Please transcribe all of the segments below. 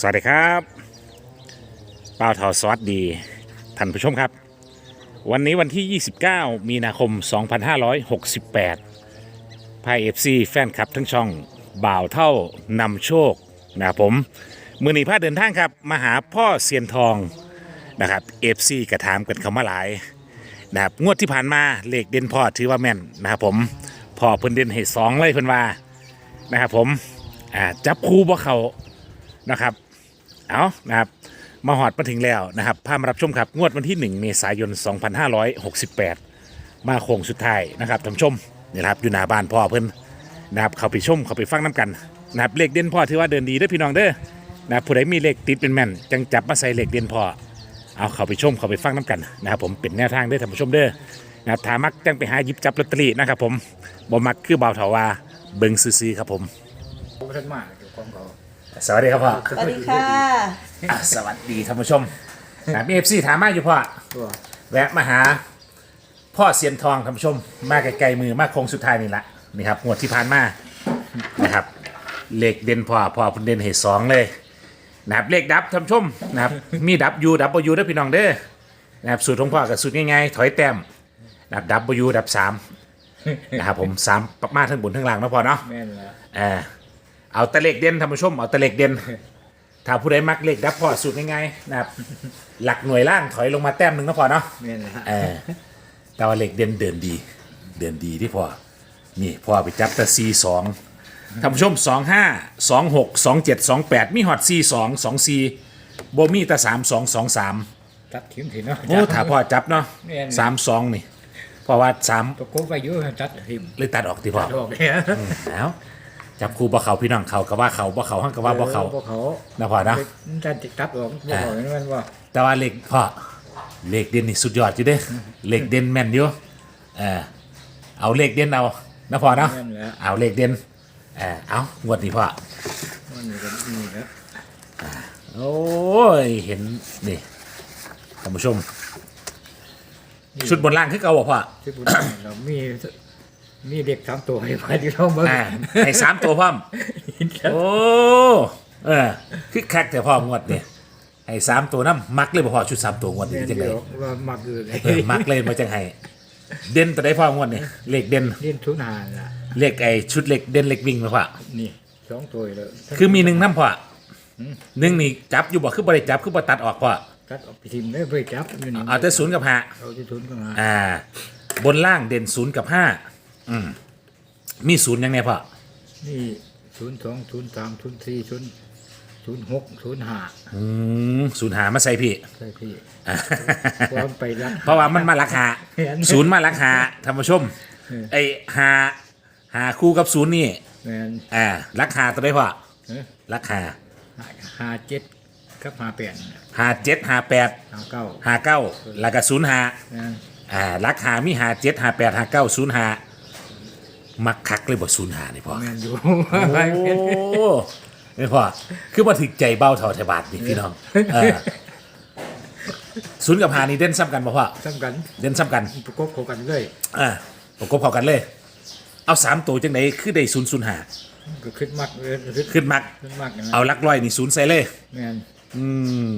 สวัสดีครับป้าทอสวัสดีท่านผู้ชมครับ วันนี้วันที่ 29 มีนาคม 2568พายเอฟซีแฟนคลับทั้งช่องบ่าวเท่านำโชคนะครับผมมือหนีพาเดินทางครับมาหาพ่อเซียนทองนะครับเอฟซีกระถามกันเขามาหลายนะครับงวดที่ผ่านมาเลขเด่นพ่อถือว่าแม่นนะครับผมพ่อเพิ่นเด่นให้สองเลยเพิ่นว่านะครับผมอ่าจับคู่บ่เขานะครับ เอานะครับมาหอดมาถึงแล้วนะครับพามารับชมครับงวดวันที่ 1 เมษายน 2568 มาโค้งสุดท้ายนะครับท่านผู้ชมนี่นะครับอยู่หน้าบ้านพ่อเพิ่นนะครับเขาไปชมเขาไปฟังน้ำกันนะครับเลขเด่นพ่อถือว่าเดินดีเด้อพี่น้องเด้อนะผู้ใดมีเลขติดเป็นแม่นจังจับมาใส่เลขเด่นพ่อเอาเขาไปชมเขาไปฟังน้ำกันนะครับผมเป็นแนวทางเด้อท่านผู้ชมเด้อนะครับถามักจังไปหาหยิบจับลอตเตอรี่นะครับผมบ่มักคือเบาเถาวาเบิงซื่อๆครับผม ผมท่นมาเกี่ยวกับเขา สวัสดีครับพ่อสวัสดีค่ะอะสวัสดีท่านผู้ชมนะมีเอฟซีถามมาอยู่พ่อตัวแวะมาหา พ่อเซียนทองท่านผู้ชม มาไกลๆมือมาโค้งสุดท้ายนี่ละนี่ครับงวดที่ผ่านมานะครับเลขเด่นพ่อพ่อเพุ่นเด่นให้สองเลยนะครับเลขดับท่านผู้ชมนะครับมีดับยูดับยูด้วยพี่น้องเด้อนะครับสูตรของพ่อกับสูตรง่ายๆถอยแต้มนะครับดับยูดับสามนะครับผมสามปักมาทั้งบนทั้งล่างนะพ่อเนาะแม่นละเออ เอาแตะเลขเด่นท่านผู้ชมเอาแตะเลขเด่นถ้าผู้ใดมักเลขดับพอสูตรง่ายๆนะครับ หลักหน่วยล่างถอยลงมาแต้มหนึ่งก็พอเนาะแม่นละเออแต่ว่าเลขเด่นเดินดี เดินดีที่พอนี่พอไปจับแต่ซีสองท่านผู้ชมสองห้าสองหกสองเจ็ดสองแปดมีฮอตซีสองสองซีโบมีแต่สามสองสองสามตัดทิ้งถิ่นเนาะ โอ้ถ้าพอจับเนาะแม่น สามสองนี่เพราะว่าสามตะโกไปอยู่ตัดทิมเลยตัดออกที่พอดอกเนี่ย แล้ว จับครูบ่เขาพี่น้องเขาก็ว่าเขาบ่เขาห้างก็ว่าบ่เขาพวกเขานะพอเนาะจะติดตัดออกพวกเขาเห็นมันว่าแต่ว่าเหล็กพ่อเหล็กเด่นนี่สุดยอดอยู่เด้เหล็กเด่นแม่นอยู่เออเอาเหล็กเด่นเอานะพ่อเนาะแม่นแล้วเอาเหล็กเด่นเออเอางวดนี้พ่อมันมีกันมีแล้วโอ้ยเห็นนี่ท่านผู้ชม ชุดบนล่างคือเก่าบ่พ่อที่บุญเรามี มีเด็กสามตัวให้ไปที่เราเบิ่งอ่าให้สามตัวพ่อม โอ้ เออคือคักแต่พ่องวดเนี่ยให้สามตัวน้ำมักเลยบ่พ่อชุดสามตัวงวดนี้แม่นจังไงเดียวว่ามักอยู่เลยเออมักเลยมาจังไห้เด่นตัวได้พ่องวดนี่เหล็กเด่นเล่นทุนหานล่ะ เลขไอ้ชุดเล็กเด่นเล็กวิ่งไหมพ่อนี่สองตัวเลยคือมีหนึ่งน้ำพ่ออหนึ่งนี่จับอยู่บ่คือบริจับคือบตัดออกพ่อตัดออกไปทิมได้ไปจับอยู่นี่เอาแต่ศูนย์กับห้าเอาที่ทุนก็มาอ่า บนล่างเด่นศูนย์กับห้า อืมมีศูนย์ยังไงพ่อนี่ศูนย์สองศูนย์สามศูนย์สี่ศูนย์ศูนย์หกศูนย์ห้าอืมศูนย์หามาใส่พี่ ใช่พี่อ่าพร้อมไปรัก เพราะว่ามันมาราคาเห็นศูนย์มาราคาท่านผู้ชมเออ ไอ้หาหาคู่กับศูนย์นี่แมนอ่าราคาตัวได้พ่อเอ้ยราคาห้าเจ็ดกับห้าแปดหาเจ็ดหาแปดห้าเก้าหาเก้าแล้วก็ศูนย์หาแมนอ่าราคามีหาเจ็ดหาแปดหาเก้าศูนย์หา มักคักเลยบ่ศูนย์หานี่พ่อแมนอยู่โอ้ไม่พ่อคือมาถึกใจเบ้าเท่าไทยบาทนี่พี่น้องเออศูนย์กับหานี่เด่นซ้ำกันบ่พ่อสำคัญเด่นซ้ำกันประกบเข้ากันเลยอ่าประกบเข้ากันเลย เอาสามตัวจังไหนคือได้ศูนย์ศูนย์หาก็ขึ้นมากเลยขึ้นขึ้นมักขึ้นมากอย่างนั้นเอาลักร้อยนี่ศูนย์ใส่เลยแมนอืม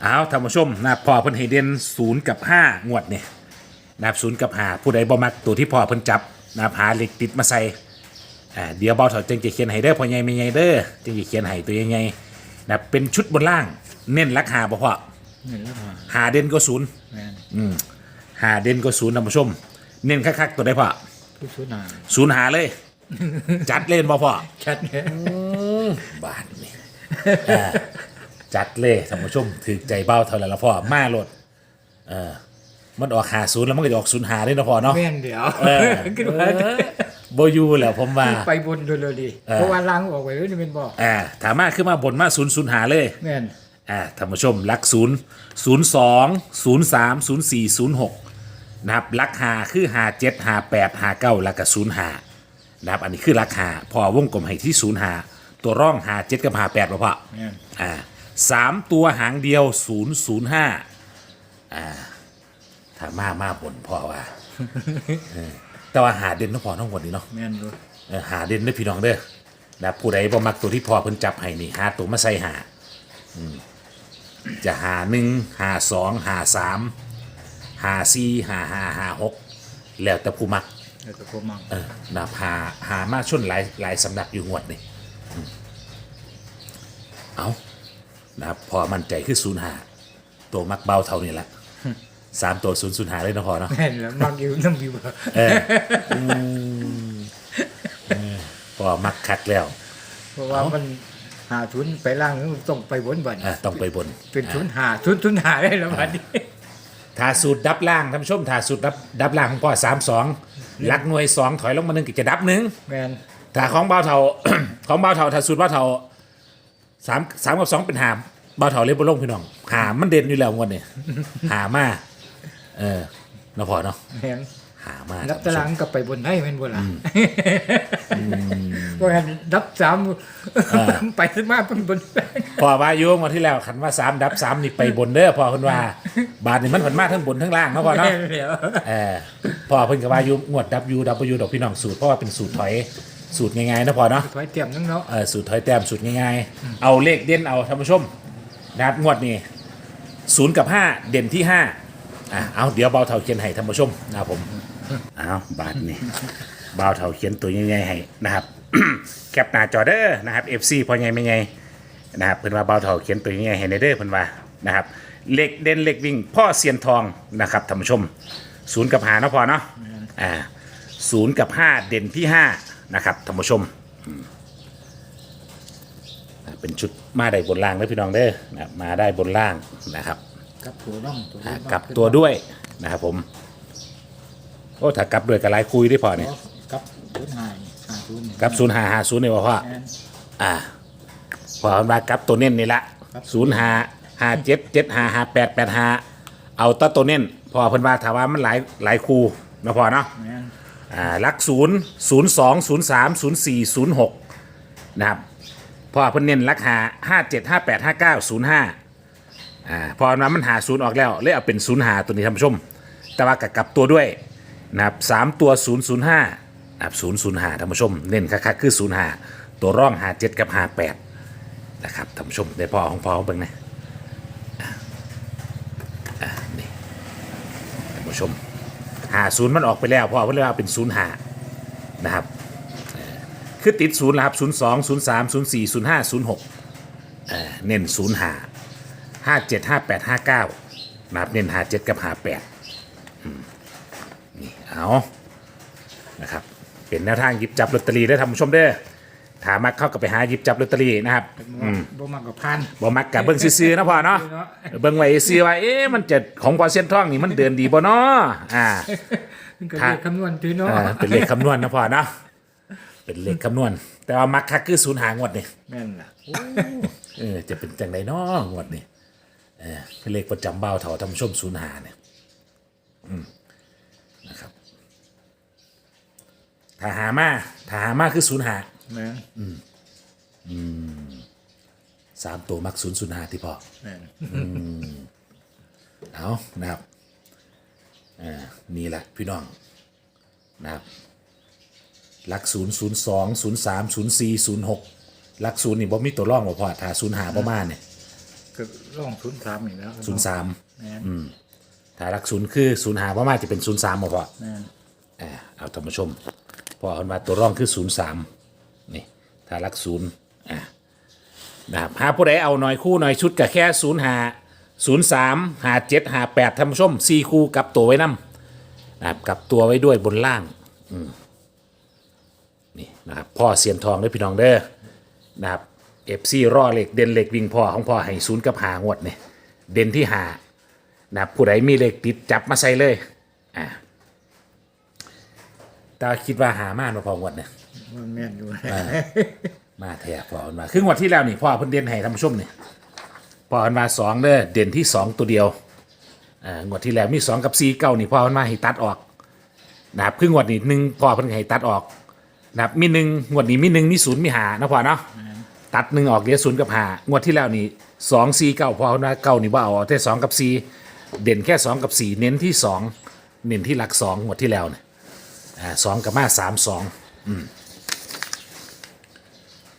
เอาท่านผู้ชมนะพอเพิ่นให้เด่นศูนย์กับห้างวดเนี่ยนะครับศูนย์กับห้าผู้ใดบ่มักตัวที่พอเพิ่นจับ นะครับหาเหล็กติดมาใส่อ่าเดี๋ยวเบาเถาจึงจะเขียนให้เด้อพ่อใหญ่ไม่ใหญ่เด้อจึงจะเขียนให้ตัวใหญ่ๆนะครับเป็นชุดบนล่าง เน้นราคาบ่พอนี่แล้วมาหาเด่นก็ศูนย์แมนอืมหาเด่นก็ศูนย์ท่านผู้ชม เน้นคักๆตัวได้พอทุกทุนหาศูนย์หาเลย จัดเล่นบ่พอ ชัดเนี่ยบาทนี่เออจัดเลยท่านผู้ชมถือใจเบ้าเท่าไหร่ละพ่อมาโลดเออ มันออกหาศูนย์แล้วมันก็จะออกศูนย์หาด้วยนะพ่อเนาะ แมนเดี๋ยวเออ ขึ้นมาโบอยูแหล้วผมว่า ไปบนโดยเลยดิเออ เพราะว่าล้างออกไปแล้วนี่เป็นบ่อ่าถามมาขึ้นมาบนมาศูนย์ศูนย์หาเลย แมนอ่าท่านผู้ชมลักศูนย์ศูนย์สองศูนย์สามศูนย์สี่ศูนย์หกนะครับลักหาคือหาเจ็ดหาแปดหาเก้าแล้วก็ศูนย์หานะครับอันนี้คือราคาพอวงกลมให้ที่ศูนย์หาตัวร่องหาเจ็ดกับหาแปดป่ะพ่อ แมนอ่าสามตัวหางเดียวศูนย์ศูนย์ห้าอ่า ถ้ามามาบนพ่อว่าเออแต่ว่าหาเด่นต้องพอทั้งหมดนี้เนาะแมนดูเออหาเด่นด้วยพี่น้องเด้อนะผู้ใดบ่มักตัวที่พอเพิ่นจับให้นี่หาตัวมาใส่หาอืมจะหาหนึ่งหาสองหาสามหาสี่หาห้าหาหกแล้วแต่ผู้มัก แล้วก็พวกมั่งเออนะหาหามาชนหลายหลายสำนักอยู่งวดนี่อืมเอานะครับพอมั่นใจคือศูนย์หาตัวมักเบาเท่านี้ละ สามตัวศูนย์ศูนย์หาเลยเนาะพอเนาะแม่นแล้วมั่งอยู่น้ำอยู่พอมักคักแล้วเพราะว่ามันหาทุนไปล่างมันต้องไปบนบันอะต้องไปบนเป็นทุนหาทุนทุนหาได้แล้วบัดนี้ถ้าสูตรดับล่างท่านผู้ชมถ้าสูตรดับดับล่างของพ่อสามสองลักหน่วยสองถอยลงมาหนึ่งก็จะดับหนึ่งแม่นถ้าของเบาเท่าของเบาเท่าถ้าสูตรเบาเท่าสามสามกับสองเป็นหามเบาเท่าเล็บบนลงพี่น้องหามมันเด่นอยู่แล้วงวดเนี่ยหามา เออเนาะพอเนาะแม่นหามาดับท่านตาผู้ชรางมก็ไปบนให้แม่นบ่ล่ะเพราะงั้นดับสามไปสมาเป็นบนพอว่าโยงมาที่แล้วขันว่าสามดับสามนี่ไปบนเด้อพอคนว่า บาทนี่มันผันมาทั้งบนทั้งล่างเนาะพอเนาะแม่นแล้วเออพอเพิ่นก็ว่าอยู่งวดดับยูดับยูดอกพี่น้องสูตรเพราะว่าเป็นสูตรถอยสูตรง่ายๆนะพอเนาะถอยเตรียมนั่งเนาะเออสูตรถอยแต้มสูตรง่ายๆเอาเลขเด่นเอาท่านผู้ชมนะครับงวดนี้ศูนย์กับห้าเด่นที่ห้า อะเอาเดี๋ยวเบาเท่าเขียนให้ท่านผู้ชมนะครับผมเอาบาทนี่เบาเท่าเขียนตัวใหญ่ๆให้นะครับ แคปหน้าจอเด้อนะครับ FC พอใหญ่ไม่ใหญ่นะครับเพิ่นว่าเบาเท่าเขียนตัวใหญ่ๆให้ในเด้อเพิ่นว่านะครับเลขเด่นเลขวิ่งพ่อเซียนทองนะครับท่านผู้ชมศูนย์กับหาเนาะพอเนาะอ่าศูนย์กับห้าเด่นที่ห้านะครับท่านผู้ชมอ่าเป็นชุดมาได้บนล่างนะพี่น้องเด้อนะครับมาได้บนล่างนะครับ กับตัวน้องตัวอ่าน้องกลับตัวด้วยนะครับผมโอ้ถ้ากลับด้วยกับลายคุยได้พอเนี่ยกับทุนหาหาทุนกลับศูนย์หาหาศูนย์เนี่ยว่าพ่อแม่น อ่าพอมากลับตัวเน้นนี่ละครับ ศูนย์หาหาเจ็ดเจ็ดหาหาแปดแปดหาเอาแตัตัวเน้นพอเพิ่นว่าถามว่ามันหลายหลายคูเนาะพอเนาะ แม่นอ่าลักศูนย์ศูนย์สองศูนย์สามศูนย์สี่ศูนย์หกนะครับพอเพิ่นเน้นลักหาห้าเจ็ดห้าแปดห้าเก้าศูนย์ห้า อ่าพอนั้นมันหาศูนย์ออกแล้วเลยเอาเป็นศูนย์หาตัวนี้ท่านผู้ชม แต่ว่ากับกลับตัวด้วยนะครับสามตัวศูนย์ศูนย์ห้านะครับศูนย์ศูนย์หาท่านผู้ชม เน้นคักๆคือศูนย์หาตัวร่องหาเจ็ดกับหาแปดนะครับท่านผู้ชมได้พอของพอของเบิ่งนะอ่าอ่านี่ท่านผู้ชมหาศูนย์มันออกไปแล้วพราะว่าเรียกว่าเป็นศูนย์หานะครับคือติดศูนย์แล้วครับศูนย์สองศูนย์สามศูนย์สี่ศูนย์ห้าศูนย์หกเน้นศูนย์หา ห้าเจ็ดห้าแปดห้าเก้านะครับเน้นหาเจ็ดกับหาแปดนี่เอานะครับเป็นแนวทางหยิบจับลอตเตอรี่ได้อท่านผู้ชมเด้อถามักเข้ากับไปหาหยิบจับลอตเตอรี่นะครับบ่บ่มักกับพันบ่มักกับเบิ้งซื้อๆนะพ่อเนาะเนาะเบิ้งไว้ซื้อว่าเอ๊ะมันจะของพอเส้นท่องนี่มันเดินดีบ่เนาะอ่ามันก็ถ้าเลขคำนวณที่เนาะอ่าเป็นเลขคำนวณนะพ่อเนาะเป็นเลขคำนวณ แต่ว่ามักคักคือศูนย์หางวดนี่แม่นล่ะเออจะเป็นจังไดเนาะงวดนี่ เออเป็นเลขประจำเบ้าเถาทำชมศูนย์หาเนี่ยอืมนะครับถ้าหามาถ้าหามาคือศูนย์หาแม่นสามตัวมักศูนย์ศูนย์หาที่พ่อแม่นเอานะครับอ่านี่แหละพี่น้องนะครับหลักศูนย์ศูนย์สองศูนย์สามศูนย์สี่ศูนย์หกหลักศูนย์นี่บ่มีตัวร่องบ่พอถ้าศูนย์หาประมาณเนี่ย ก็ร่องศูนย์สามอีกแล้วศูนย์สามแม่นถ้าหลักศูนย์คือศูนย์หาประมาณจะเป็นศูนย์สามบ่พอแม่นอ่าเอาท่านผู้ชมพอเอามาตัวร่องคือศูนย์สามนี่ถ้าหลักศูนย์อ่านะครับหาผู้ใดเอาหน่อยคู่หน่อยชุดกับแค่ศูนย์หาศูนย์สามหาเจ็ดหาแปดท่านผู้ชมสี่คู่กับตัวไว้นำนะครับกลับตัวไว้ด้วยบนล่างอืมนี่นะครับพ่อเสียนทองด้วยพี่น้องเด้อนะครับ เอฟซีรอเหล็กเด่นเหล็กวิ่งพ่อของพ่อให้ศูนย์กับหางวดเนี่ยเด่นที่หานะครับผู้ใดมีเหล็กติดจับมาใส่เลยอ่าแต่ว่าคิดว่าหามากมาพองวดเนี่ยมันแม่นอยู่มาแทบพอมันมาคืองวดที่แล้วนี่พ่อเพิ่นเด่นให้ท่านผู้ชมนี่พ่อเพิ่นมาสองเด้อเด่นที่สองตัวเดียวอ่างวดที่แล้วมีสองกับสี่เก้านี่พ่อเพิ่นมาให้ตัดออกนะครับครึ่งวดนี้หนึ่งพอเพิ่นให้ตัดออกนะครับมีหนึ่งงวดนี้มีหนึ่งมีศูนย์มีหานะพอเนาะ ตัดหนึ่งออกเดี๋ยวศูนย์กับหางวดที่แล้วนี่สองสี่เก้าพอเพิ่นว่าเก้านี่ว่าเอาแต่สองกับสี่เด่นแค่สองกับสี่เน้นที่สองเน้นที่หลักสองงวดที่แล้วเนี่ยอ่าสองกับมาสามสองอืม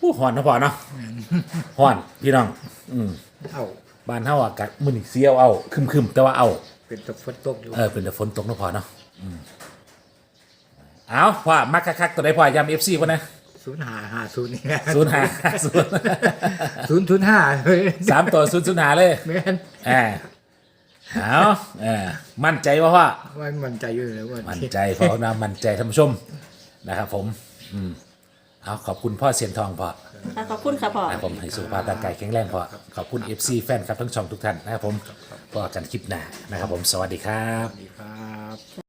ผู้หอนนะพ่อเนาะหอนพี่น้อง อืมเอ้าบ้านเฮาอากาศมื้อนี้เสียวเอาคึมๆแต่ว่าเอาเป็นตกฝนตกอยู่เออเป็นแต่ฝนตกนะพ่อเนาะอืมเอาพ่อมักคักๆตัวใดพ่อย้ำ FC พ่อนะ ศูนย์ห้าห้าศูนย์นี่นะ05 0ศูนย์ศูนย์ห้าเฮ้ยสามตัว0 0หาเลยแม่นเออเอาเออมั่นใจว่าพ่อว่ามันใจอยู่แล้วว่ามั่นใจเพราะนามั่นใจท่านผู้ชมนะครับผม อืมเอาขอบคุณพ่อเสียนทองพ่อค่ะขอบคุณค่ะพ่อ นะครับผมให้สุขภาพร่างกายแข็งแรงพ่อขอบคุณ FC แฟนครับทั้งช่องทุกท่านนะครับผมพอกันคลิปหน้านะครับผมสวัสดีครับ ดี